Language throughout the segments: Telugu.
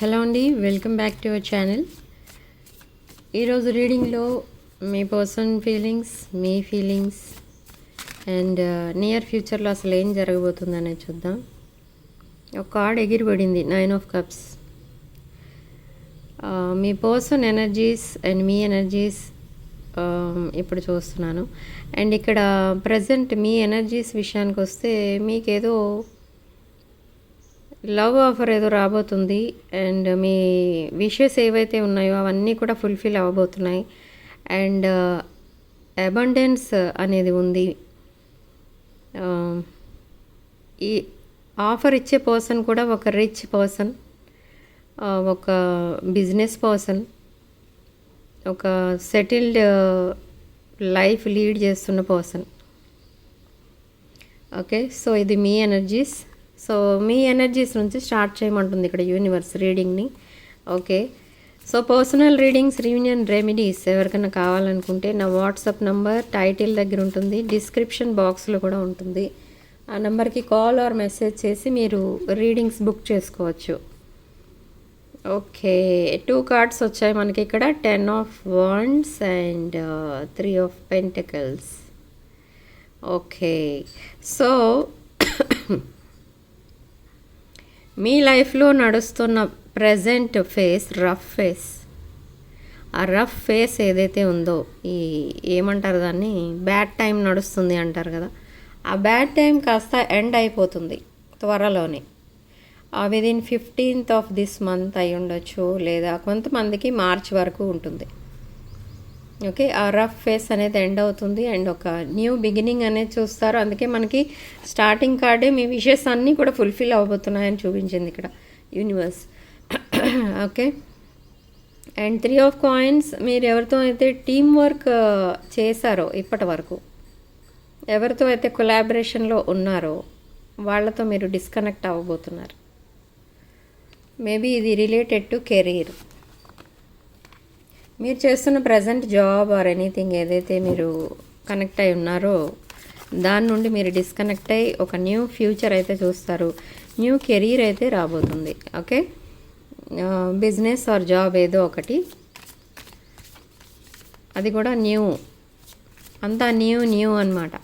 హలో అండి welcome back to our channel. ఈరోజు రీడింగ్లో మీ పర్సన్ ఫీలింగ్స్ మీ ఫీలింగ్స్ అండ్ uh, నియర్ ఫ్యూచర్లో అసలు ఏం జరగబోతుందనే చూద్దాం. ఒక కార్డ్ ఎగిరిపడింది నైన్ ఆఫ్ కప్స్. Uh, మీ పర్సన్ ఎనర్జీస్ అండ్ మీ ఎనర్జీస్ um, ఇప్పుడు చూస్తున్నాను. అండ్ ఇక్కడ uh, ప్రజెంట్ మీ ఎనర్జీస్ విషయానికి వస్తే మీకేదో లవ్ ఆఫర్ ఏదో రాబోతుంది అండ్ మీ విషెస్ ఏవైతే ఉన్నాయో అవన్నీ కూడా ఫుల్ఫిల్ అవ్వబోతున్నాయి. అండ్ uh, అబండెన్స్ అనేది ఉంది. Um, ఈ ఆఫర్ ఇచ్చే పర్సన్ కూడా ఒక రిచ్ పర్సన్ uh, ఒక బిజినెస్ పర్సన్ ఒక సెటిల్డ్ uh, లైఫ్ లీడ్ చేస్తున్న పర్సన్. ఓకే సో ఇది మీ ఎనర్జీస్ సో మీ ఎనర్జీస్ నుంచి స్టార్ట్ చేయమంటుంది ఇక్కడ universe రీడింగ్ని. Okay. So personal readings reunion remedies ఎవరికైనా కావాలనుకుంటే నా వాట్సాప్ నంబర్ టైటిల్ దగ్గర ఉంటుంది డిస్క్రిప్షన్ బాక్స్లో కూడా ఉంటుంది. ఆ నెంబర్కి కాల్ ఆర్ మెసేజ్ చేసి మీరు రీడింగ్స్ బుక్ చేసుకోవచ్చు. ఓకే. టూ కార్డ్స్ వచ్చాయి మనకి ఇక్కడ ten of wands and three of pentacles. Okay. So మీ లైఫ్లో నడుస్తున్న ప్రజెంట్ ఫేస్ రఫ్ ఫేస్. ఆ రఫ్ ఫేస్ ఏదైతే ఉందో ఈ ఏమంటారు దాన్ని? బ్యాడ్ టైం నడుస్తుంది అంటారు కదా. ఆ బ్యాడ్ టైం కాస్త ఎండ్ అయిపోతుంది త్వరలోనే. Within fifteenth of this month అయి ఉండొచ్చు లేదా కొంతమందికి మార్చ్ వరకు ఉంటుంది. ఓకే ఆ రఫ్ ఫేస్ అనేది ఎండ్ అవుతుంది అండ్ ఒక న్యూ బిగినింగ్ అనేది చూస్తారు. అందుకే మనకి స్టార్టింగ్ కార్డే మీ విషెస్ అన్నీ కూడా ఫుల్ఫిల్ అవ్వబోతున్నాయని చూపించింది ఇక్కడ universe. Okay and three of coins మీరు ఎవరితో అయితే టీం వర్క్ చేశారో ఇప్పటి వరకు ఎవరితో అయితే కొలాబరేషన్లో ఉన్నారో వాళ్ళతో మీరు డిస్కనెక్ట్ అవ్వబోతున్నారు. మేబీ ఇది రిలేటెడ్ టు కెరీర్. మీరు చేస్తున్న ప్రజెంట్ జాబ్ ఆర్ ఎనీథింగ్ ఏదైతే మీరు కనెక్ట్ అయి ఉన్నారో దాని నుండి మీరు డిస్కనెక్ట్ అయ్యి ఒక న్యూ ఫ్యూచర్ అయితే చూస్తారు. న్యూ కెరీర్ అయితే రాబోతుంది. ఓకే బిజినెస్ ఆర్ జాబ్ ఏదో ఒకటి. అది కూడా న్యూ అంతా న్యూ న్యూ అనమాట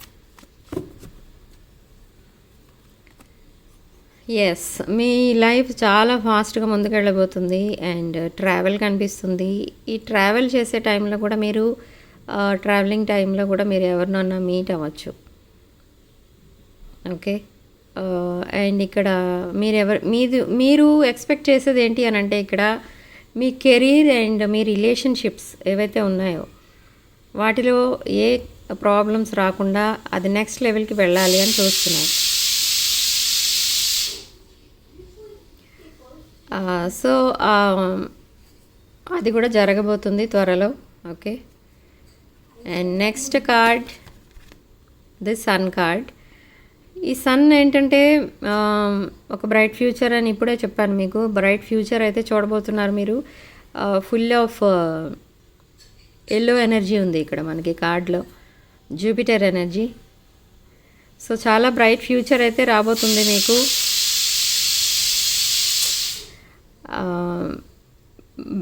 ఎస్ మీ లైఫ్ చాలా ఫాస్ట్గా ముందుకెళ్ళబోతుంది అండ్ ట్రావెల్ కనిపిస్తుంది. ఈ ట్రావెల్ చేసే టైంలో కూడా మీరు ట్రావెలింగ్ టైంలో కూడా మీరు ఎవరినన్నా మీట్ అవ్వచ్చు. ఓకే అండ్ ఇక్కడ మీరు ఎవరు మీది మీరు ఎక్స్పెక్ట్ చేసేది ఏంటి అని అంటే ఇక్కడ మీ కెరీర్ అండ్ మీ రిలేషన్షిప్స్ ఏవైతే ఉన్నాయో వాటిలో ఏ ప్రాబ్లమ్స్ రాకుండా అది నెక్స్ట్ లెవెల్కి వెళ్ళాలి అని చూస్తున్నారు సో అది కూడా జరగబోతుంది త్వరలో okay? And next card the sun card ఈ సన్ ఏంటంటే ఒక బ్రైట్ ఫ్యూచర్ అని ఇప్పుడే చెప్పాను మీకు. బ్రైట్ ఫ్యూచర్ అయితే చూడబోతున్నారు మీరు. ఫుల్ ఆఫ్ ఎల్లో ఎనర్జీ ఉంది ఇక్కడ మనకి కార్డ్లో జూపిటర్ ఎనర్జీ సో చాలా బ్రైట్ ఫ్యూచర్ అయితే రాబోతుంది మీకు.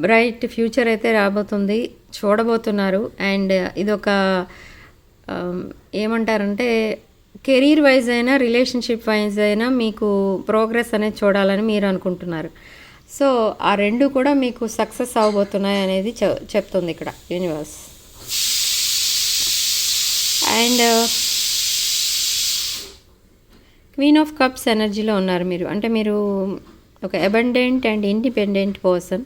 బ్రైట్ ఫ్యూచర్ అయితే రాబోతుంది చూడబోతున్నారు. అండ్ ఇదొక ఏమంటారంటే కెరీర్ వైజ్ అయినా రిలేషన్షిప్ వైజ్ అయినా మీకు ప్రోగ్రెస్ అనేది చూడాలని మీరు అనుకుంటున్నారు. సో ఆ రెండు కూడా మీకు సక్సెస్ అవ్వబోతున్నాయి అనేది చెప్తుంది ఇక్కడ universe. And queen of cups ఎనర్జీలో ఉన్నారు మీరు. అంటే మీరు ఒక abundant and independent person.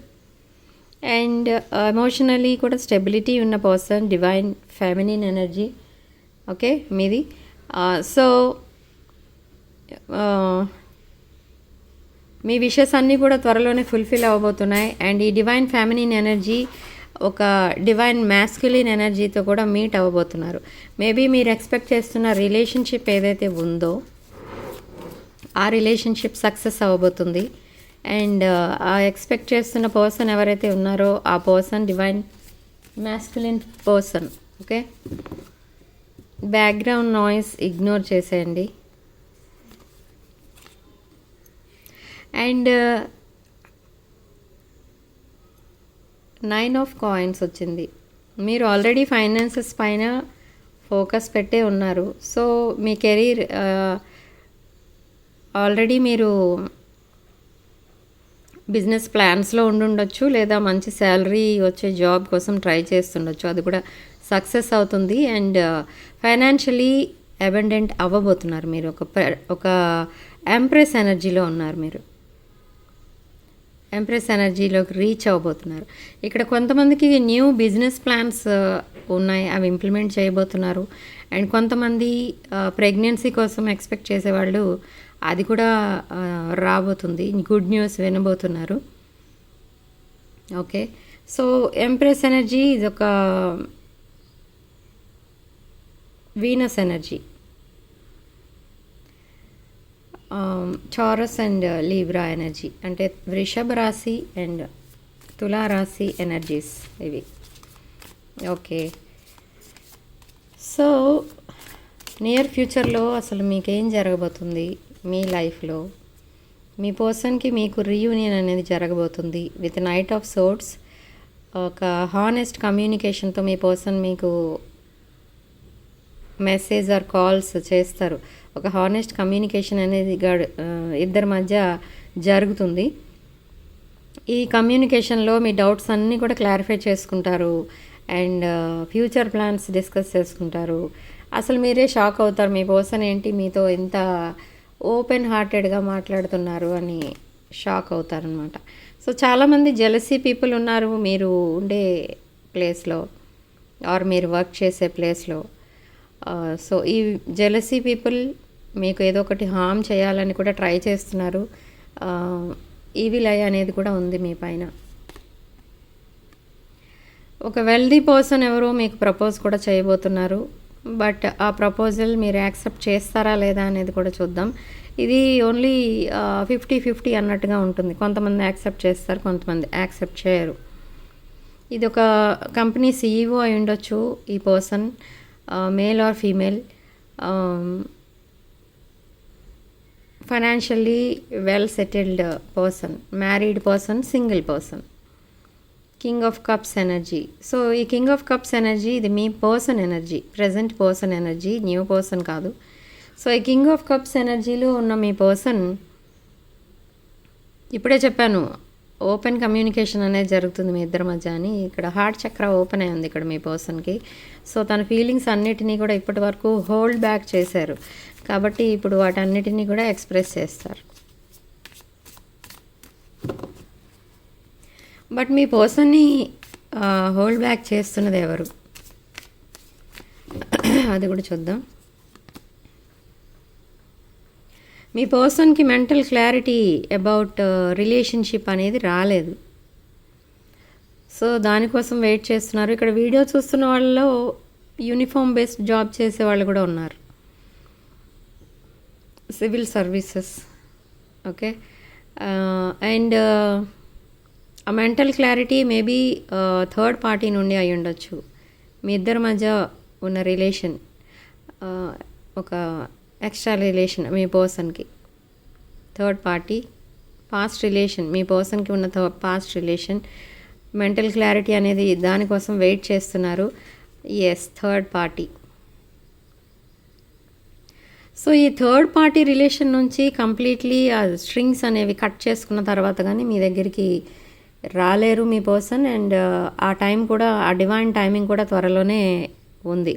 And emotionally uh, కూడా స్టెబిలిటీ ఉన్న person divine feminine energy okay మీది. Uh, సో uh, మీ విషెస్ అన్నీ కూడా త్వరలోనే ఫుల్ఫిల్ అవ్వబోతున్నాయి అండ్ ఈ డివైన్ ఫ్యామిలీన్ ఎనర్జీ ఒక డివైన్ మ్యాస్కులిన్ ఎనర్జీతో కూడా మీట్ అవ్వబోతున్నారు మేబీ మీరు ఎక్స్పెక్ట్ చేస్తున్న రిలేషన్షిప్ ఏదైతే ఉందో ఆ రిలేషన్షిప్ సక్సెస్ అవ్వబోతుంది అండ్ ఆ ఎక్స్పెక్ట్ చేస్తున్న పర్సన్ ఎవరైతే ఉన్నారో ఆ person divine masculine person okay? Background noise ignore చేసేయండి. అండ్ నైన్ ఆఫ్ కాయిన్స్ వచ్చింది. మీరు ఆల్రెడీ ఫైనాన్సెస్ పైన ఫోకస్ పెట్టే ఉన్నారు. సో మీ కెరీర్ ఆల్రెడీ మీరు బిజినెస్ ప్లాన్స్లో ఉండుండొచ్చు లేదా మంచి శాలరీ వచ్చే జాబ్ కోసం ట్రై చేస్తుండొచ్చు. అది కూడా సక్సెస్ అవుతుంది. అండ్ ఫైనాన్షియలీ అబెండెంట్ అవ్వబోతున్నారు మీరు. ఒక ఒక ఎంప్రెస్ ఎనర్జీలో ఉన్నారు మీరు. ఎంప్రెస్ ఎనర్జీలోకి రీచ్ అవ్వబోతున్నారు. ఇక్కడ కొంతమందికి న్యూ బిజినెస్ ప్లాన్స్ ఉన్నాయి. అవి ఇంప్లిమెంట్ చేయబోతున్నారు. అండ్ కొంతమంది ప్రెగ్నెన్సీ కోసం ఎక్స్పెక్ట్ చేసేవాళ్ళు అది కూడా రాబోతుంది. గుడ్ న్యూస్ వినబోతున్నారు. ఓకే సో ఎంప్రెస్ ఎనర్జీ ఇది ఒక Venus energy Taurus and Libra energy అంటే వృషభ రాశి అండ్ తులా రాశి ఎనర్జీస్ ఇవి. ఓకే సో నియర్ ఫ్యూచర్లో అసలు మీకేం జరగబోతుంది? మీ లైఫ్లో మీ పర్సన్కి మీకు రీయూనియన్ అనేది జరగబోతుంది. విత్ నైట్ ఆఫ్ సోట్స్ ఒక హానెస్ట్ కమ్యూనికేషన్తో మీ పర్సన్ మీకు మెసేజ్ ఆర్ కాల్స్ చేస్తారు. ఒక హానెస్ట్ కమ్యూనికేషన్ అనేది గడు ఇద్దరి మధ్య జరుగుతుంది. ఈ కమ్యూనికేషన్లో మీ డౌట్స్ అన్నీ కూడా క్లారిఫై చేసుకుంటారు. అండ్ ఫ్యూచర్ ప్లాన్స్ డిస్కస్ చేసుకుంటారు. అసలు మీరే షాక్ అవుతారు. మీ పర్సన్ ఏంటి? మీతో ఇంత ఓపెన్ హార్టెడ్గా మాట్లాడుతున్నారు అని షాక్ అవుతారనమాట సో చాలామంది జెలసీ పీపుల్ ఉన్నారు మీరు ఉండే ప్లేస్లో ఆర్ మీరు వర్క్ చేసే ప్లేస్లో. సో ఈ జెలసీ పీపుల్ మీకు ఏదో ఒకటి హామ్ చేయాలని కూడా ట్రై చేస్తున్నారు. ఈవిల్ లై అనేది కూడా ఉంది మీ పైన. ఒక వెల్దీ పర్సన్ ఎవరో మీకు ప్రపోజ్ కూడా చేయబోతున్నారు. బట్ ఆ ప్రపోజల్ మీరు యాక్సెప్ట్ చేస్తారా లేదా అనేది కూడా చూద్దాం. ఇది ఓన్లీ ఫిఫ్టీ ఫిఫ్టీ అన్నట్టుగా ఉంటుంది. కొంతమంది యాక్సెప్ట్ చేస్తారు కొంతమంది యాక్సెప్ట్ చేయరు. ఇది ఒక కంపెనీ సీఈఓ అయి ఉండొచ్చు ఈ person male or female. Financially well settled person married person single person. King of cups energy so ఈ కింగ్ ఆఫ్ కప్స్ ఎనర్జీ ఇది మీ person energy present person energy new person కాదు. సో ఈ కింగ్ ఆఫ్ కప్స్ ఎనర్జీలో ఉన్న మీ పర్సన్ ఇప్పుడే చెప్పాను ఓపెన్ కమ్యూనికేషన్ అనేది జరుగుతుంది మీ ఇద్దరి మధ్య అని. ఇక్కడ హార్ట్ చక్ర ఓపెన్ అయి ఉంది ఇక్కడ మీ పర్సన్కి సో తన ఫీలింగ్స్ అన్నిటినీ కూడా ఇప్పటి వరకు హోల్డ్ బ్యాక్ చేశారు. కాబట్టి ఇప్పుడు వాటన్నిటినీ కూడా ఎక్స్ప్రెస్ చేస్తారు. బట్ మీ పర్సన్ని హోల్డ్ బ్యాక్ చేస్తున్నది ఎవరు? అది కూడా చూద్దాం. మీ పర్సన్కి మెంటల్ క్లారిటీ అబౌట్ రిలేషన్షిప్ అనేది రాలేదు. సో దానికోసం వెయిట్ చేస్తున్నారు. ఇక్కడ వీడియో చూస్తున్న వాళ్ళలో యూనిఫామ్ బేస్డ్ జాబ్ చేసే వాళ్ళు కూడా ఉన్నారు. Civil services. ఓకే? అండ్ ఆ mental clarity maybe third party నుండి అయి ఉండొచ్చు. మీ ఇద్దరి మధ్య ఉన్న రిలేషన్ uh, ఒక ఎక్స్ట్రా రిలేషన్ మీ పర్సన్కి థర్డ్ పార్టీ పాస్ట్ రిలేషన్ మీ పర్సన్కి ఉన్న third past relation mental clarity అనేది దానికోసం వెయిట్ చేస్తున్నారు. ఎస్ థర్డ్ పార్టీ సో ఈ థర్డ్ పార్టీ రిలేషన్ నుంచి కంప్లీట్లీ ఆ స్ట్రింగ్స్ అనేవి కట్ చేసుకున్న తర్వాత కానీ మీ దగ్గరికి రాలేరు మీ పర్సన్ అండ్ ఆ టైం కూడా ఆ డివైన్ టైమింగ్ కూడా త్వరలోనే ఉంది.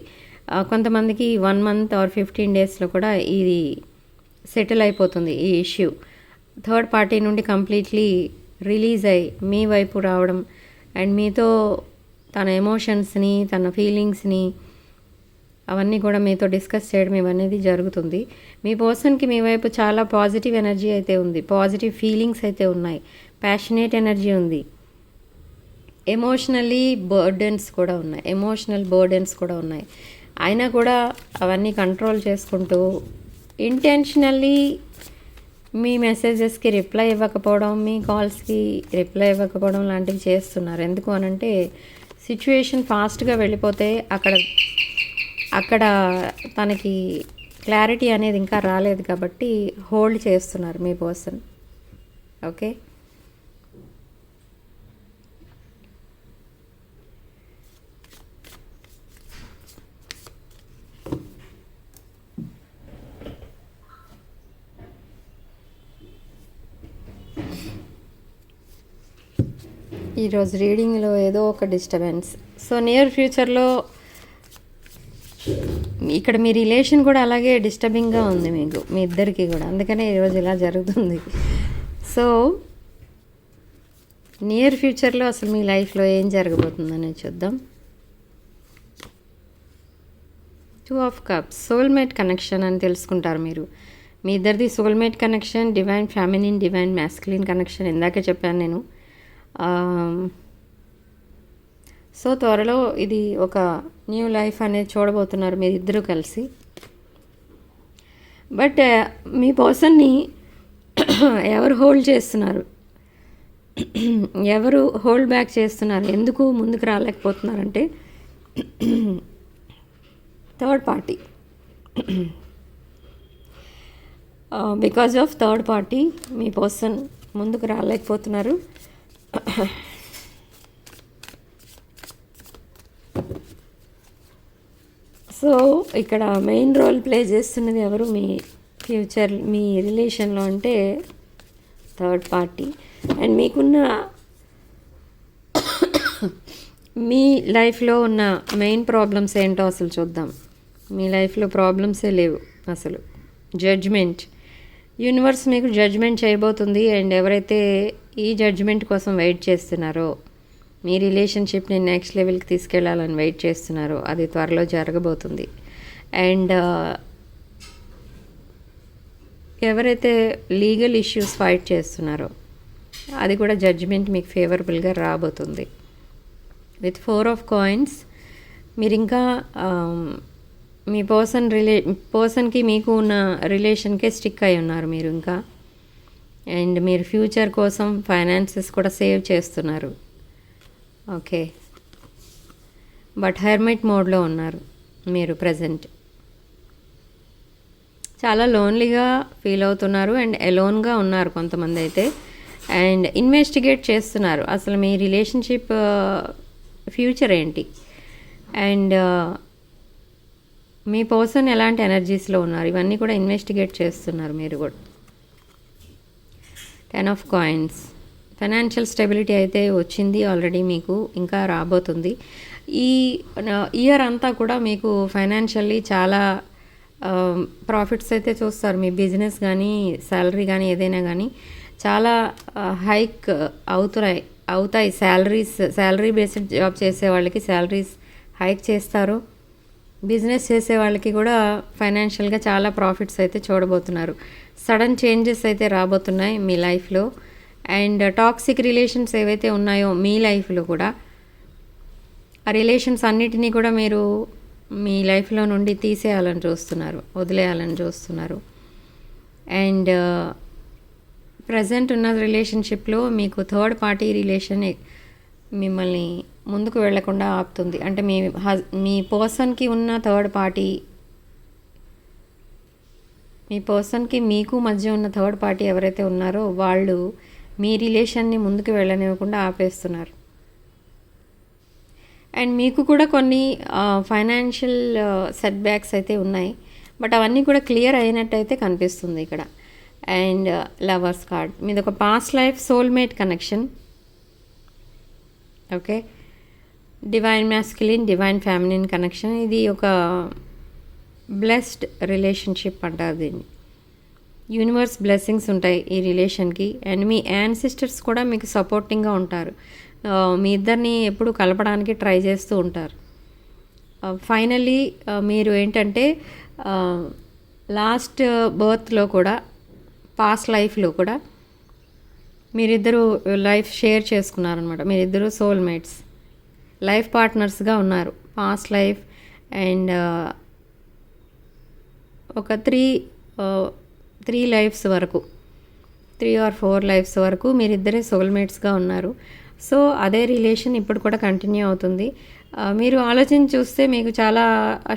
కొంతమందికి వన్ మంత్ ఆర్ ఫిఫ్టీన్ డేస్లో కూడా ఇది సెటిల్ అయిపోతుంది ఈ ఇష్యూ. థర్డ్ పార్టీ నుండి కంప్లీట్లీ రిలీజ్ అయ్యి మీ వైపు రావడం అండ్ మీతో తన ఎమోషన్స్ని తన ఫీలింగ్స్ని అవన్నీ కూడా మీతో డిస్కస్ చేయడం ఇవన్నీ జరుగుతుంది. మీ పర్సన్కి మీ వైపు చాలా పాజిటివ్ ఎనర్జీ అయితే ఉంది పాజిటివ్ ఫీలింగ్స్ అయితే ఉన్నాయి. ప్యాషనేట్ ఎనర్జీ ఉంది. ఎమోషనల్లీ బర్డెన్స్ కూడా ఉన్నాయి. ఎమోషనల్ బర్డెన్స్ కూడా ఉన్నాయి. అయినా కూడా అవన్నీ కంట్రోల్ చేసుకుంటూ ఇంటెన్షనల్లీ మీ మెసేజెస్కి రిప్లై ఇవ్వకపోవడం మీ కాల్స్కి రిప్లై ఇవ్వకపోవడం లాంటివి చేస్తున్నారు. ఎందుకు అనంటే సిచ్యువేషన్ ఫాస్ట్గా వెళ్ళిపోతే అక్కడ అక్కడ తనకి క్లారిటీ అనేది ఇంకా రాలేదు కాబట్టి హోల్డ్ చేస్తున్నారు మీ పర్సన్. ఓకే? ఈరోజు రీడింగ్లో ఏదో ఒక డిస్టర్బెన్స్. సో నియర్ ఫ్యూచర్లో ఇక్కడ మీ రిలేషన్ కూడా అలాగే డిస్టర్బింగ్గా ఉంది మీకు మీ ఇద్దరికి కూడా. అందుకనే ఈరోజు ఇలా జరుగుతుంది. సో నియర్ ఫ్యూచర్లో అసలు మీ లైఫ్లో ఏం జరగబోతుందని చూద్దాం. Two of cups soulmate connection అని తెలుసుకుంటారు మీరు. మీ ఇద్దరిది soulmate connection divine feminine divine masculine connection ఇందాకే చెప్పాను నేను. సో త్వరలో ఇది ఒక న్యూ లైఫ్ అనేది చూడబోతున్నారు మీరు ఇద్దరు కలిసి. బట్ మీ పర్సన్ని ఎవరు హోల్డ్ చేస్తున్నారు? ఎవరు హోల్డ్ బ్యాక్ చేస్తున్నారు? ఎందుకు ముందుకు రాలేకపోతున్నారంటే third party. Because of third party me person ముందుకు రాలేకపోతున్నారు. సో ఇక్కడ మెయిన్ రోల్ ప్లే చేస్తున్నది ఎవరు? మీ ఫ్యూచర్ మీ రిలేషన్లో అంటే థర్డ్ పార్టీ అండ్ మీకున్న మీ లైఫ్లో ఉన్న మెయిన్ ప్రాబ్లమ్స్ ఏంటో అసలు చూద్దాం. మీ లైఫ్లో ప్రాబ్లమ్సే లేవు అసలు. జడ్జ్మెంట్ యూనివర్స్ మీకు జడ్జ్మెంట్ చేయబోతుంది. అండ్ ఎవరైతే ఈ జడ్జ్మెంట్ కోసం వెయిట్ చేస్తున్నారో. మీ రిలేషన్షిప్ని నెక్స్ట్ లెవెల్కి తీసుకెళ్ళాలని వెయిట్ చేస్తున్నారో. అది త్వరలో జరగబోతుంది. అండ్ uh, ఎవరైతే లీగల్ ఇష్యూస్ ఫైట్ చేస్తున్నారో అది కూడా జడ్జిమెంట్ మీకు ఫేవరబుల్గా రాబోతుంది. విత్ ఫోర్ ఆఫ్ కాయిన్స్ మీరు ఇంకా um, మీ పర్సన్ రిలే పర్సన్కి మీకు ఉన్న రిలేషన్కే స్టిక్ అయి ఉన్నారు మీరు ఇంకా. అండ్ మీరు ఫ్యూచర్ కోసం ఫైనాన్సెస్ కూడా సేవ్ చేస్తున్నారు. ఓకే. బట్ హెర్మిట్ మోడ్లో ఉన్నారు మీరు ప్రజెంట్ చాలా లోన్లీగా ఫీల్ అవుతున్నారు అండ్ ఎలోన్గా ఉన్నారు కొంతమంది అయితే. అండ్ ఇన్వెస్టిగేట్ చేస్తున్నారు. అసలు మీ రిలేషన్షిప్ ఫ్యూచర్ ఏంటి? అండ్ మీ పర్సన్ ఎలాంటి ఎనర్జీస్లో ఉన్నారు? ఇవన్నీ కూడా ఇన్వెస్టిగేట్ చేస్తున్నారు మీరు కూడా. Ten of coins financial stability అయితే వచ్చింది ఆల్రెడీ మీకు ఇంకా రాబోతుంది. ఈ ఇయర్ అంతా కూడా మీకు ఫైనాన్షియల్లీ చాలా um, ప్రాఫిట్స్ అయితే చూస్తారు. మీ బిజినెస్ కానీ శాలరీ కానీ ఏదైనా కానీ చాలా uh, హైక్ అవుతున్నాయి అవుతాయి. శాలరీస్ శాలరీ బేస్డ్ జాబ్ చేసే వాళ్ళకి శాలరీస్ హైక్ చేస్తారు. బిజినెస్ చేసే వాళ్ళకి కూడా ఫైనాన్షియల్గా చాలా ప్రాఫిట్స్ అయితే చూడబోతున్నారు. సడన్ చేంజెస్ అయితే రాబోతున్నాయి మీ లైఫ్లో. అండ్ టాక్సిక్ రిలేషన్స్ ఏవైతే ఉన్నాయో మీ లైఫ్లో కూడా ఆ రిలేషన్స్ అన్నిటినీ కూడా మీరు మీ లైఫ్లో నుండి తీసేయాలని చూస్తున్నారు వదిలేయాలని చూస్తున్నారు. అండ్ ప్రజెంట్ ఉన్న రిలేషన్షిప్లో మీకు థర్డ్ పార్టీ రిలేషన్ మిమ్మల్ని ముందుకు వెళ్ళకుండా ఆపుతుంది. అంటే మీ హజ్ మీ పర్సన్కి ఉన్న థర్డ్ పార్టీ మీ పర్సన్కి మీకు మధ్య ఉన్న థర్డ్ పార్టీ ఎవరైతే ఉన్నారో వాళ్ళు మీ రిలేషన్ని ముందుకు వెళ్ళనివ్వకుండా ఆపేస్తున్నారు. అండ్ మీకు కూడా కొన్ని ఫైనాన్షియల్ సెట్ బ్యాక్స్ అయితే ఉన్నాయి. బట్ అవన్నీ కూడా క్లియర్ అయినట్టయితే కనిపిస్తుంది ఇక్కడ. And lovers card. మీద ఒక past life soulmate connection. Okay? Divine masculine divine feminine connection ఇది ఒక బ్లెస్డ్ రిలేషన్షిప్ అంటారు దీన్ని యూనివర్స్ బ్లెస్సింగ్స్ ఉంటాయి ఈ రిలేషన్కి అండ్ మీ యాన్సిస్టర్స్ కూడా మీకు సపోర్టింగ్గా ఉంటారు. మీ ఇద్దరిని ఎప్పుడు కలపడానికి ట్రై చేస్తూ ఉంటారు. ఫైనల్లీ మీరు ఏంటంటే లాస్ట్ బర్త్లో కూడా పాస్ట్ లైఫ్లో కూడా మీరిద్దరూ లైఫ్ షేర్ చేసుకున్నారనమాట మీరిద్దరూ సోల్మేట్స్ లైఫ్ పార్ట్నర్స్గా ఉన్నారు. పాస్ట్ లైఫ్ అండ్ ఒక త్రీ త్రీ లైఫ్స్ వరకు త్రీ ఆర్ ఫోర్ లైఫ్స్ వరకు మీరిద్దరే సోల్మేట్స్గా ఉన్నారు. సో అదే రిలేషన్ ఇప్పుడు కూడా కంటిన్యూ అవుతుంది. మీరు ఆలోచన చూస్తే మీకు చాలా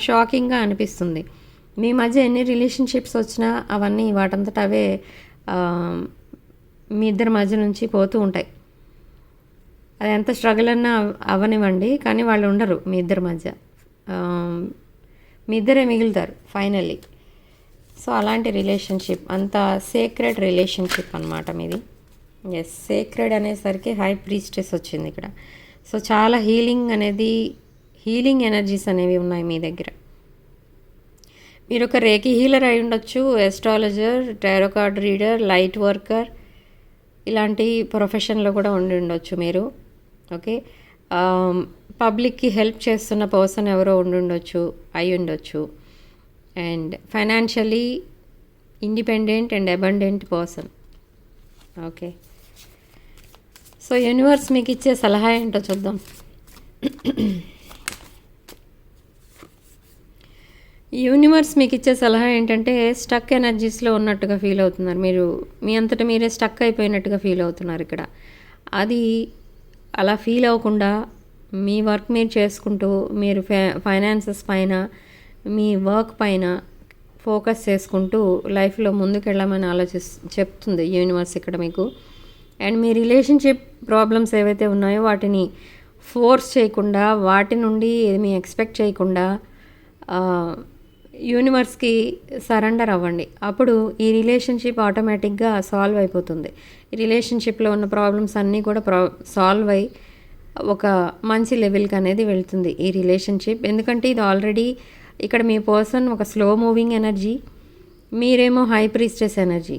షాకింగ్గా అనిపిస్తుంది. మీ మధ్య ఎన్ని రిలేషన్షిప్స్ వచ్చినా అవన్నీ వాటంతట అవే మీ ఇద్దరి మధ్య నుంచి పోతూ ఉంటాయి. అది ఎంత స్ట్రగుల్ అన్నా అవనివ్వండి కానీ వాళ్ళు ఉండరు మీ ఇద్దరి మధ్య. మీ ఇద్దరే మిగులుతారు ఫైనల్లీ సో అలాంటి రిలేషన్షిప్ అంత సేక్రెడ్ రిలేషన్షిప్ అనమాట మీది. ఎస్ సేక్రెడ్ అనేసరికి హై ప్రీస్టెస్ వచ్చింది ఇక్కడ. సో చాలా హీలింగ్ అనేది హీలింగ్ ఎనర్జీస్ అనేవి ఉన్నాయి మీ దగ్గర. మీరు ఒక రేకి హీలర్ అయి ఉండొచ్చు astrologer tarot card reader light worker ఇలాంటి ప్రొఫెషన్లో కూడా ఉండి ఉండొచ్చు మీరు. ఓకే? పబ్లిక్కి హెల్ప్ చేస్తున్న పర్సన్ ఎవరో ఉండుండొచ్చు అయి ఉండొచ్చు and financially independent and abundant person. Okay? So universe మీకు ఇచ్చే సలహా ఏంటో చూద్దాం. యూనివర్స్ మీకు ఇచ్చే సలహా ఏంటంటే స్టక్ ఎనర్జీస్లో ఉన్నట్టుగా ఫీల్ అవుతున్నారు. మీరు మీ అంతటా మీరే స్టక్ అయిపోయినట్టుగా ఫీల్ అవుతున్నారు ఇక్కడ. అది అలా ఫీల్ అవ్వకుండా మీ వర్క్ మీరు చేసుకుంటూ మీరు ఫైనాన్సెస్ పైన మీ వర్క్ పైన ఫోకస్ చేసుకుంటూ లైఫ్లో ముందుకెళ్ళమని ఆలోచిస్ చెప్తుంది యూనివర్స్ ఇక్కడ మీకు. అండ్ మీ రిలేషన్షిప్ ప్రాబ్లమ్స్ ఏవైతే ఉన్నాయో వాటిని ఫోర్స్ చేయకుండా వాటి నుండి ఏమీ ఎక్స్పెక్ట్ చేయకుండా యూనివర్స్కి సరెండర్ అవ్వండి. అప్పుడు ఈ రిలేషన్షిప్ ఆటోమేటిక్గా సాల్వ్ అయిపోతుంది. ఈ రిలేషన్షిప్లో ఉన్న ప్రాబ్లమ్స్ అన్నీ కూడా ప్రా సాల్వ్ అయి ఒక మంచి లెవెల్కి అనేది వెళ్తుంది ఈ రిలేషన్షిప్. ఎందుకంటే ఇది ఆల్రెడీ ఇక్కడ మీ పర్సన్ ఒక స్లో మూవింగ్ ఎనర్జీ మీరేమో high priestess energy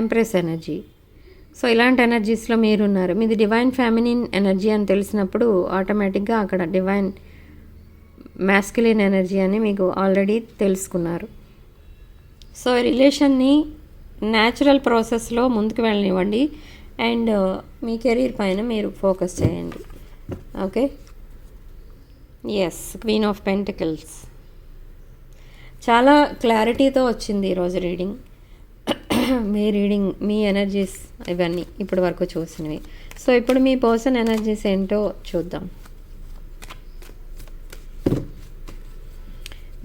empress energy. So ఇలాంటి ఎనర్జీస్లో మీరున్నారు. మీది డివైన్ ఫ్యామినిన్ ఎనర్జీ అని తెలిసినప్పుడు ఆటోమేటిక్గా అక్కడ డివైన్ మ్యాస్కులిన్ ఎనర్జీ అని మీకు ఆల్రెడీ తెలుసుకున్నారు. సో రిలేషన్ని న్యాచురల్ ప్రాసెస్లో ముందుకు వెళ్ళనివ్వండి. అండ్ uh, మీ కెరీర్ పైన మీరు ఫోకస్ చేయండి. Okay yes queen of pentacles చాలా క్లారిటీతో వచ్చింది ఈరోజు రీడింగ్ మీ రీడింగ్ మీ ఎనర్జీస్ ఇవన్నీ ఇప్పటి వరకు చూసినవి. సో ఇప్పుడు మీ పర్సన్ ఎనర్జీస్ ఏంటో చూద్దాం.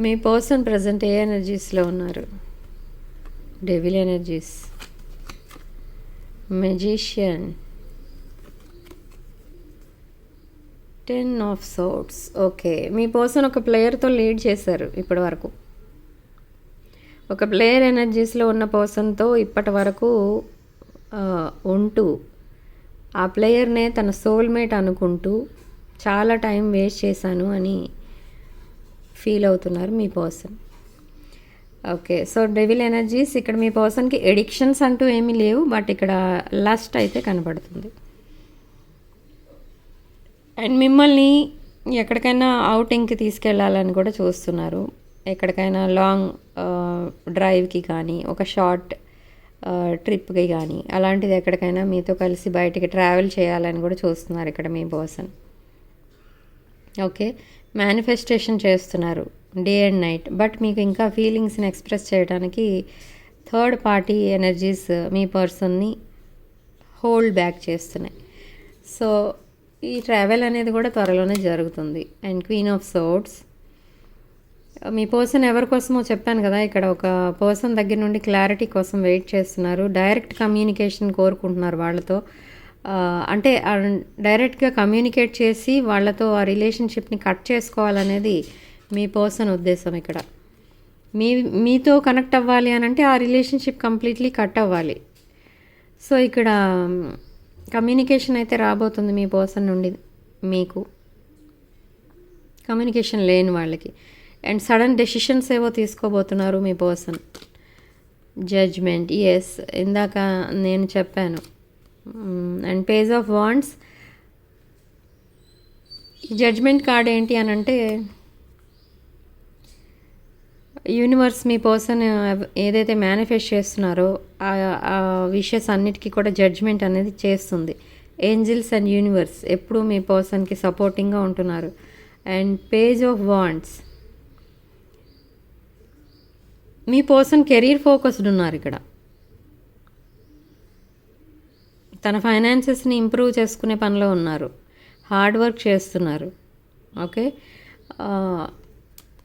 మీ పర్సన్ ప్రజెంట్ ఏ ఎనర్జీస్లో ఉన్నారు? Devil energies. Magician. Ten of swords okay. Me person ఒక ప్లేయర్తో లీడ్ చేశారు ఇప్పటి వరకు ఒక ప్లేయర్ ఎనర్జీస్లో ఉన్న పర్సన్తో ఇప్పటి వరకు ఉంటూ ఆ ప్లేయర్నే తన సోల్మేట్ అనుకుంటూ చాలా టైం వేస్ట్ చేశాను అని ఫీల్ అవుతున్నారు మీ person. Okay so devil energies ఇక్కడ మీ పర్సన్కి ఎడిక్షన్స్ అంటూ ఏమీ లేవు బట్ ఇక్కడ లస్ట్ అయితే కనబడుతుంది. అండ్ మిమ్మల్ని ఎక్కడికైనా అవుటింగ్కి తీసుకెళ్ళాలని కూడా చూస్తున్నారు. ఎక్కడికైనా లాంగ్ డ్రైవ్కి కానీ ఒక షార్ట్ ట్రిప్కి కానీ అలాంటిది ఎక్కడికైనా మీతో కలిసి బయటికి ట్రావెల్ చేయాలని కూడా చూస్తున్నారు ఇక్కడ మీ పర్సన్. ఓకే మేనిఫెస్టేషన్ చేస్తున్నారు డే అండ్ నైట్. బట్ మీకు ఇంకా ఫీలింగ్స్ని ఎక్స్ప్రెస్ చేయడానికి థర్డ్ పార్టీ ఎనర్జీస్ మీ పర్సన్ని హోల్డ్ బ్యాక్ చేస్తున్నాయి. సో ఈ ట్రావెల్ అనేది కూడా త్వరలోనే జరుగుతుంది. And queen of swords. Me person ఎవరి కోసమో చెప్పాను కదా ఇక్కడ ఒక పర్సన్ దగ్గర నుండి క్లారిటీ కోసం వెయిట్ చేస్తున్నారు. డైరెక్ట్ కమ్యూనికేషన్ కోరుకుంటున్నారు వాళ్ళతో. అంటే డైరెక్ట్గా కమ్యూనికేట్ చేసి వాళ్ళతో ఆ రిలేషన్షిప్ని కట్ చేసుకోవాలనేది మీ పర్సన్ ఉద్దేశం ఇక్కడ. మీ మీతో కనెక్ట్ అవ్వాలి అని అంటే ఆ రిలేషన్షిప్ కంప్లీట్లీ కట్ అవ్వాలి. సో ఇక్కడ కమ్యూనికేషన్ అయితే రాబోతుంది మీ పర్సన్ నుండి మీకు. కమ్యూనికేషన్ లేని వాళ్ళకి. అండ్ సడన్ డెసిషన్స్ ఏవో తీసుకోబోతున్నారు మీ పర్సన్. జడ్జ్మెంట్ ఎస్ ఇందాక నేను చెప్పాను. అండ్ పేజ్ ఆఫ్ వాండ్స్ ఈ జడ్జ్మెంట్ కార్డ్ ఏంటి అని అంటే యూనివర్స్ మీ పర్సన్ uh, ఏదైతే మేనిఫెస్ట్ చేస్తున్నారో ఆ విషయస్ అన్నిటికీ కూడా జడ్జ్మెంట్ అనేది చేస్తుంది. ఏంజిల్స్ అండ్ యూనివర్స్ ఎప్పుడూ మీ పర్సన్కి సపోర్టింగ్గా ఉంటున్నారు. అండ్ పేజ్ ఆఫ్ వాండ్స్ మీ పర్సన్ కెరీర్ ఫోకస్డ్ ఉన్నారు ఇక్కడ. తన ఫైనాన్సెస్ని ఇంప్రూవ్ చేసుకునే పనిలో ఉన్నారు. హార్డ్ వర్క్ చేస్తున్నారు. ఓకే?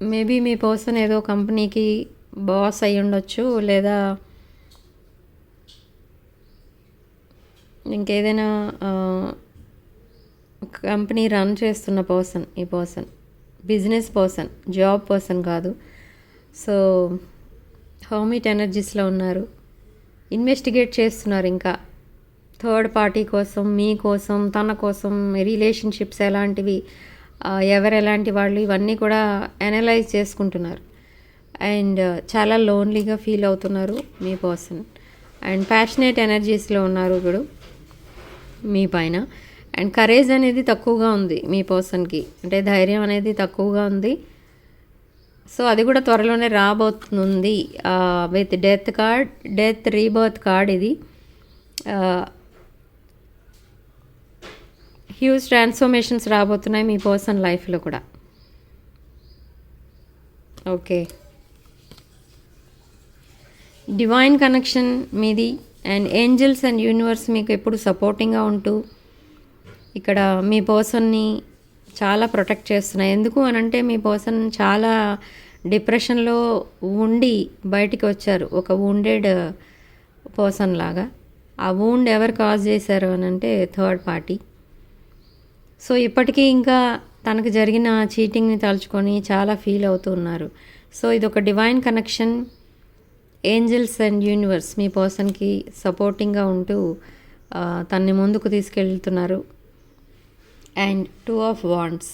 మేబీ మీ పర్సన్ ఏదో కంపెనీకి బాస్ అయి ఉండొచ్చు లేదా ఇంకేదైనా కంపెనీ రన్ చేస్తున్న పర్సన్ ఈ person business person job person కాదు. సో హోమిట్ ఎనర్జీస్లో ఉన్నారు? ఇన్వెస్టిగేట్ చేస్తున్నారు ఇంకా. థర్డ్ పార్టీ కోసం మీ కోసం తన కోసం రిలేషన్షిప్స్ ఎలాంటివి ఎవరు ఎలాంటి వాళ్ళు ఇవన్నీ కూడా అనలైజ్ చేసుకుంటున్నారు. అండ్ చాలా లోన్లీగా ఫీల్ అవుతున్నారు మీ పర్సన్ అండ్ ప్యాషనేట్ ఎనర్జీస్లో ఉన్నారు ఇప్పుడు మీ పైన. అండ్ కరేజ్ అనేది తక్కువగా ఉంది మీ పర్సన్కి అంటే ధైర్యం అనేది తక్కువగా ఉంది. సో అది కూడా త్వరలోనే రాబోతుంది. With death card death rebirth card ఇది. హ్యూజ్ ట్రాన్స్ఫర్మేషన్స్ రాబోతున్నాయి మీ పర్సన్ లైఫ్లో కూడా. ఓకే. డివైన్ కనెక్షన్ మీది అండ్ ఏంజల్స్ అండ్ యూనివర్స్ మీకు ఎప్పుడు సపోర్టింగ్గా ఉంటూ ఇక్కడ మీ పర్సన్ని చాలా ప్రొటెక్ట్ చేస్తున్నాయి. ఎందుకు అని అంటే మీ పర్సన్ చాలా డిప్రెషన్లో ఉండి బయటికి వచ్చారు. ఒక వూండెడ్ పర్సన్ లాగా. ఆ వూండ్ ఎవరు కాజ్ చేశారు అని అంటే థర్డ్ పార్టీ. సో ఇప్పటికీ ఇంకా తనకు జరిగిన చీటింగ్ని తలుచుకొని చాలా ఫీల్ అవుతూ ఉన్నారు. సో ఇది ఒక divine connection. Angels and universe మీ పర్సన్కి సపోర్టింగ్గా ఉంటూ తన్ని ముందుకు తీసుకెళ్తున్నారు. And two of wands.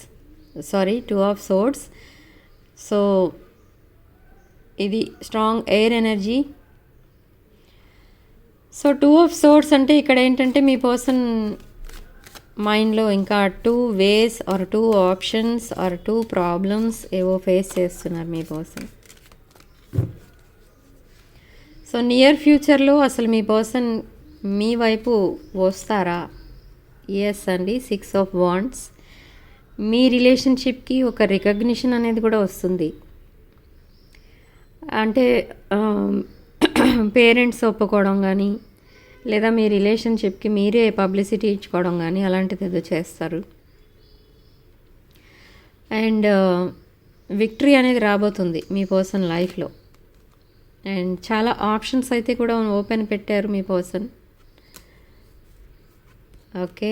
Sorry two of swords. So ఇది strong air energy. So two of swords అంటే ఇక్కడ ఏంటంటే మీ పర్సన్ మైండ్లో ఇంకా two ways or two options or two problems ఏవో ఫేస్ చేస్తున్నారు మీ పర్సన్. సో నియర్ ఫ్యూచర్లో అసలు మీ పర్సన్ మీ వైపు వస్తారా? ఎస్ అండి. సిక్స్ ఆఫ్ వాండ్స్ మీ రిలేషన్షిప్కి ఒక రికగ్నిషన్ అనేది కూడా వస్తుంది. అంటే పేరెంట్స్ ఒప్పుకోవడం కానీ లేదా మీ రిలేషన్షిప్కి మీరే పబ్లిసిటీ ఇచ్చుకోవడం కానీ అలాంటిది ఏదో చేస్తారు. అండ్ uh, విక్టరీ అనేది రాబోతుంది మీ పర్సన్ లైఫ్లో అండ్ చాలా ఆప్షన్స్ అయితే కూడా ఓపెన్ పెట్టారు మీ person okay?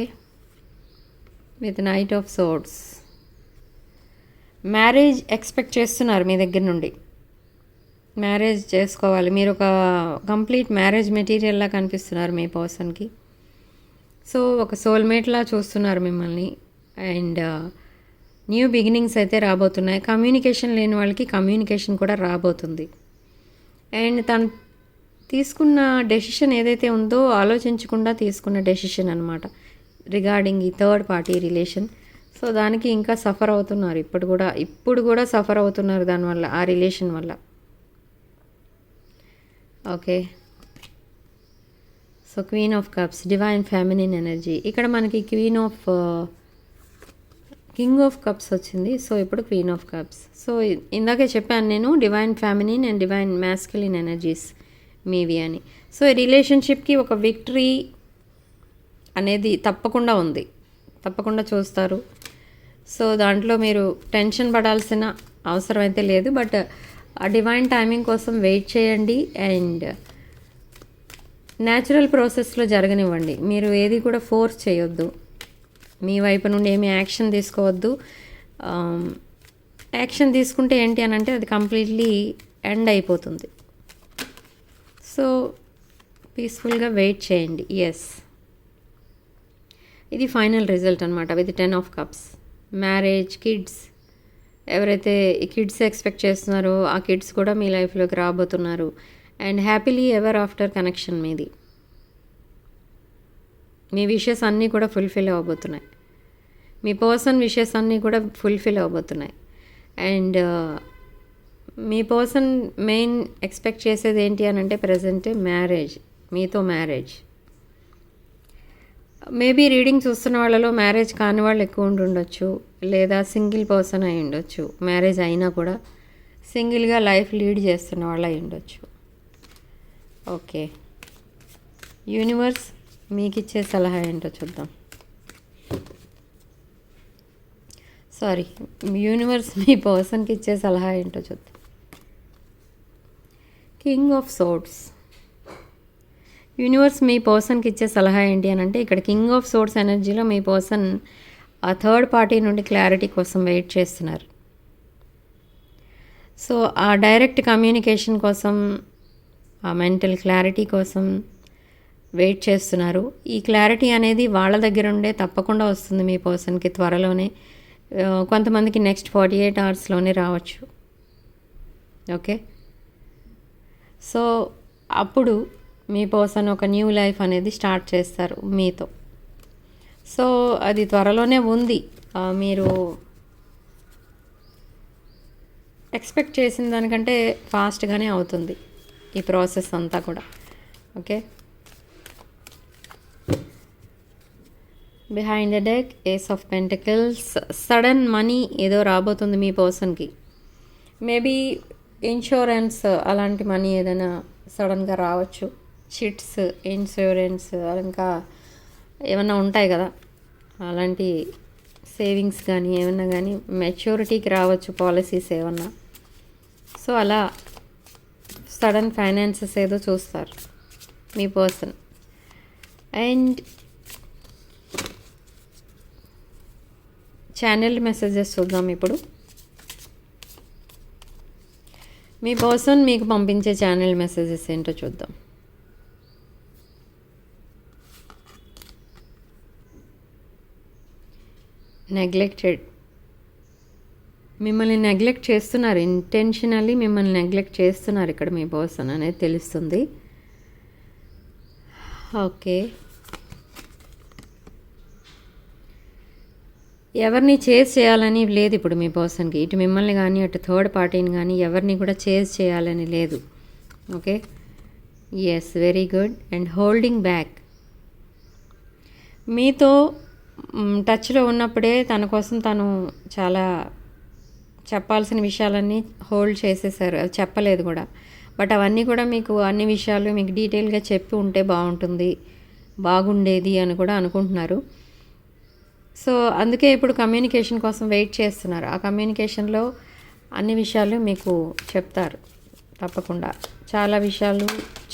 With knight of swords marriage expect చేస్తున్నారు మీ దగ్గర నుండి. మ్యారేజ్ చేసుకోవాలి. మీరు ఒక కంప్లీట్ మ్యారేజ్ మెటీరియల్లా కనిపిస్తున్నారు మీ పర్సన్కి సో ఒక సోల్మేట్లా చూస్తున్నారు మిమ్మల్ని. అండ్ uh, న్యూ బిగినింగ్స్ అయితే రాబోతున్నాయి. కమ్యూనికేషన్ లేని వాళ్ళకి కమ్యూనికేషన్ కూడా రాబోతుంది. అండ్ తను తీసుకున్న డెసిషన్ ఏదైతే ఉందో ఆలోచించకుండా తీసుకున్న డెసిషన్ అనమాట రిగార్డింగ్ ఈ థర్డ్ పార్టీ రిలేషన్. సో దానికి ఇంకా సఫర్ అవుతున్నారు. ఇప్పుడు కూడా ఇప్పుడు కూడా సఫర్ అవుతున్నారు దానివల్ల ఆ రిలేషన్ వల్ల. Okay. So queen of cups divine feminine energy ఇక్కడ మనకి queen of king of cups వచ్చింది. సో ఇప్పుడు క్వీన్ ఆఫ్ కప్స్ సో ఇందాకే చెప్పాను నేను divine feminine and divine masculine energies మీవి అని. సో ఈ రిలేషన్షిప్కి ఒక విక్టరీ అనేది తప్పకుండా ఉంది. తప్పకుండా చూస్తారు. సో దాంట్లో మీరు టెన్షన్ పడాల్సిన అవసరం అయితే లేదు. బట్ ఆ డివైన్ టైమింగ్ కోసం వెయిట్ చేయండి అండ్ న్యాచురల్ ప్రాసెస్లో జరగనివ్వండి. మీరు ఏది కూడా ఫోర్స్ చేయొద్దు. మీ వైపు నుండి ఏమి యాక్షన్ తీసుకోవద్దు. Um, యాక్షన్ తీసుకుంటే ఏంటి అని అంటే అది కంప్లీట్లీ ఎండ్ అయిపోతుంది. సో పీస్ఫుల్గా వెయిట్ చేయండి. ఎస్ ఇది ఫైనల్ రిజల్ట్ అనమాట with ten of cups marriage kids ఎవరైతే కిడ్స్ ఎక్స్పెక్ట్ చేస్తున్నారో ఆ కిడ్స్ కూడా మీ లైఫ్లోకి రాబోతున్నారు. And happily ever after connection మీది. మీ విషెస్ అన్నీ కూడా ఫుల్ఫిల్ అవ్వబోతున్నాయి మీ పర్సన్ విషెస్ అన్నీ కూడా ఫుల్ఫిల్ అవ్వబోతున్నాయి అండ్ uh, మీ పర్సన్ మెయిన్ ఎక్స్పెక్ట్ చేసేది ఏంటి అని అంటే ప్రజెంట్ మ్యారేజ్ మీతో మ్యారేజ్ మేబీ రీడింగ్ చూస్తున్న వాళ్ళలో మ్యారేజ్ కాని వాళ్ళు ఎక్కువ ఉండుండొచ్చు లేదా సింగిల్ పర్సన్ అయి ఉండొచ్చు. మ్యారేజ్ అయినా కూడా సింగిల్గా లైఫ్ లీడ్ చేస్తున్న వాళ్ళు అయి ఉండొచ్చు. ఓకే. యూనివర్స్ మీకు ఇచ్చే సలహా ఏంటో చూద్దాం. సారీ యూనివర్స్ మీ పర్సన్కి ఇచ్చే సలహా ఏంటో చూద్దాం. కింగ్ ఆఫ్ సోట్స్ యూనివర్స్ మీ పర్సన్కి ఇచ్చే సలహా ఏంటి అని అంటే ఇక్కడ కింగ్ ఆఫ్ సోర్స్ ఎనర్జీలో మీ పర్సన్ ఆ థర్డ్ పార్టీ నుండి క్లారిటీ కోసం వెయిట్ చేస్తున్నారు. సో ఆ డైరెక్ట్ కమ్యూనికేషన్ కోసం ఆ మెంటల్ క్లారిటీ కోసం వెయిట్ చేస్తున్నారు. ఈ క్లారిటీ అనేది వాళ్ళ దగ్గర ఉండే తప్పకుండా వస్తుంది మీ పర్సన్కి త్వరలోనే. కొంతమందికి నెక్స్ట్ ఫార్టీ ఎయిట్ అవర్స్లోనే రావచ్చు. ఓకే? సో అప్పుడు మీ పర్సన్ ఒక న్యూ లైఫ్ అనేది స్టార్ట్ చేస్తారు మీతో. సో అది త్వరలోనే ఉంది. మీరు ఎక్స్పెక్ట్ చేసిన దానికంటే ఫాస్ట్గానే అవుతుంది ఈ ప్రాసెస్ అంతా కూడా. Okay? Behind the deck ace of pentacles. Sudden money ఏదో రాబోతుంది మీ పర్సన్కి. మేబీ ఇన్సూరెన్స్ అలాంటి మనీ ఏదైనా సడన్గా రావచ్చు. చిట్స్ ఇన్సూరెన్స్ ఇంకా ఏమన్నా ఉంటాయి కదా. అలాంటి సేవింగ్స్ కానీ ఏమన్నా కానీ మెచ్యూరిటీకి రావచ్చు పాలసీస్ ఏమన్నా. సో అలా సడన్ ఫైనాన్సెస్ ఏదో చూస్తారు మీ పర్సన్. అండ్ ఛానల్ మెసేజెస్ చూద్దాం ఇప్పుడు. మీ పర్సన్ మీకు పంపించే ఛానల్ మెసేజెస్ ఏంటో చూద్దాం. నెగ్లెక్టెడ్ మిమ్మల్ని నెగ్లెక్ట్ చేస్తున్నారు ఇంటెన్షనల్లీ మిమ్మల్ని నెగ్లెక్ట్ చేస్తున్నారు ఇక్కడ మీ పర్సన్ అనేది తెలుస్తుంది. ఓకే. ఎవరిని చేజ్ చేయాలని లేదు ఇప్పుడు మీ పర్సన్కి ఇటు మిమ్మల్ని కానీ అటు థర్డ్ పార్టీని కానీ ఎవరిని కూడా చేజ్ చేయాలని లేదు. Okay? Yes very good and holding back మీతో టచ్లో ఉన్నప్పుడే తన కోసం తను చాలా చెప్పాల్సిన విషయాలన్నీ హోల్డ్ చేసేసారు. అది చెప్పలేదు కూడా. బట్ అవన్నీ కూడా మీకు అన్ని విషయాలు మీకు డీటెయిల్గా చెప్పి ఉంటే బాగుంటుంది బాగుండేది అని కూడా అనుకుంటున్నారు. సో అందుకే ఇప్పుడు కమ్యూనికేషన్ కోసం వెయిట్ చేస్తున్నారు. ఆ కమ్యూనికేషన్లో అన్ని విషయాలు మీకు చెప్తారు తప్పకుండా. చాలా విషయాలు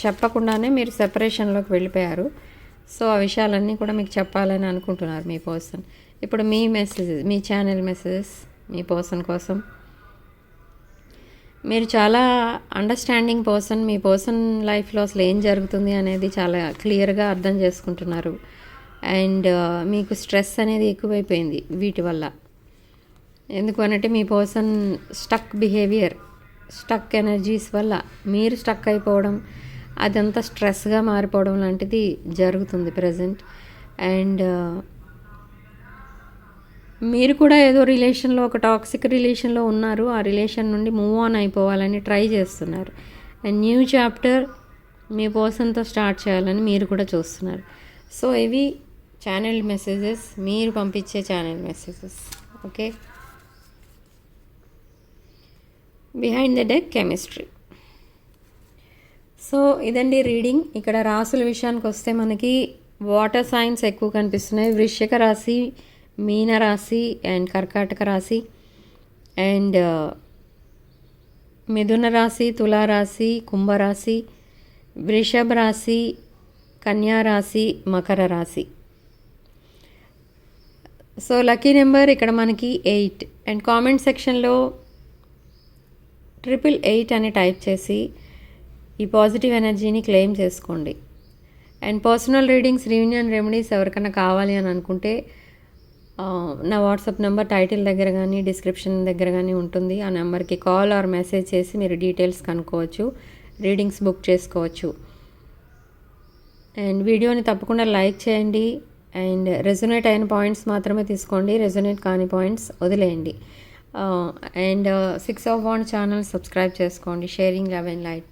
చెప్పకుండానే మీరు సెపరేషన్లోకి వెళ్ళిపోయారు. సో ఆ విషయాలన్నీ కూడా మీకు చెప్పాలని అనుకుంటున్నారు మీ పర్సన్. ఇప్పుడు మీ మెసేజెస్ మీ ఛానల్ మెసేజెస్ మీ పర్సన్ కోసం. మీరు చాలా అండర్స్టాండింగ్ పర్సన్ మీ పర్సన్ లైఫ్లో అసలు ఏం జరుగుతుంది అనేది చాలా క్లియర్గా అర్థం చేసుకుంటున్నారు. అండ్ మీకు స్ట్రెస్ అనేది ఎక్కువైపోయింది వీటి వల్ల. ఎందుకు అనంటే మీ person stuck behaviour stuck energies వల్ల. మీరు స్టక్ అయిపోవడం అదంతా స్ట్రెస్గా మారిపోవడం లాంటిది జరుగుతుంది ప్రజెంట్. అండ్ మీరు కూడా ఏదో రిలేషన్లో ఒక టాక్సిక్ రిలేషన్లో ఉన్నారు. ఆ రిలేషన్ నుండి మూవ్ ఆన్ అయిపోవాలని ట్రై చేస్తున్నారు. అండ్ న్యూ చాప్టర్ మీ పర్సన్తో స్టార్ట్ చేయాలని మీరు కూడా చూస్తున్నారు. సో ఇవి ఛానల్ మెసేజెస్. మీరు పంపించే channel messages. Okay? Behind the deck chemistry. So ఇదండి రీడింగ్. ఇక్కడ రాసుల విషయానికి వస్తే మనకి వాటర్ సైన్స్ ఎక్కువ కనిపిస్తున్నాయి. వృశ్చిక రాశి మీన రాశి అండ్ కర్కాటక రాశి అండ్ మిథున రాశి తులారాశి కుంభరాశి వృషభ రాశి కన్యా రాశి మకర రాశి. సో లక్కీ నెంబర్ ఇక్కడ మనకి ఎయిట్. అండ్ కామెంట్ సెక్షన్లో ట్రిపుల్ ఎయిట్ అని టైప్ చేసి ఈ పాజిటివ్ ఎనర్జీని క్లెయిమ్ చేసుకోండి. And personal readings reunion remedies ఎవరికైనా కావాలి అని అనుకుంటే నా వాట్సాప్ నెంబర్ టైటిల్ దగ్గర కానీ డిస్క్రిప్షన్ దగ్గర కానీ ఉంటుంది. ఆ నెంబర్కి కాల్ ఆర్ మెసేజ్ చేసి మీరు డీటెయిల్స్ కనుక్కోవచ్చు రీడింగ్స్ బుక్ చేసుకోవచ్చు. అండ్ వీడియోని తప్పకుండా లైక్ చేయండి. అండ్ రెజొనేట్ అయిన పాయింట్స్ మాత్రమే తీసుకోండి. రెజొనేట్ కాని పాయింట్స్ వదిలేయండి. And six of one channel subscribe చేసుకోండి. Sharing love and light.